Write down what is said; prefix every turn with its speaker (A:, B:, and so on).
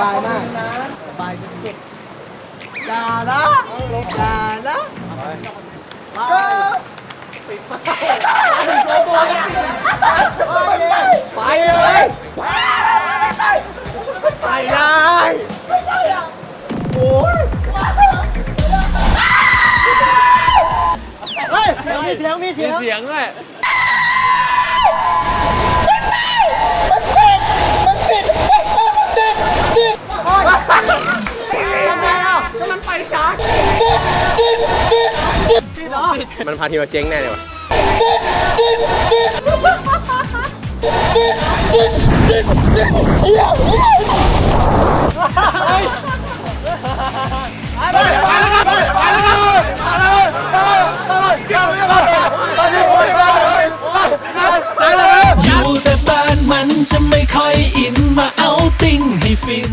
A: บายมากสบายสุดๆอย่านะอย่านะก็ปิดไฟตัวตัวกันไปเลยไปเลยโอ้ยเฮ้ยเสียงมีเสียงมีเสียง
B: เสียงด้วย
C: มันพาทีมเราเจ๊งแน่เลยวะ
D: อยู่แต่บ้านมันจะไม่ค่อยอินมาเอาติ้งให้ฟิน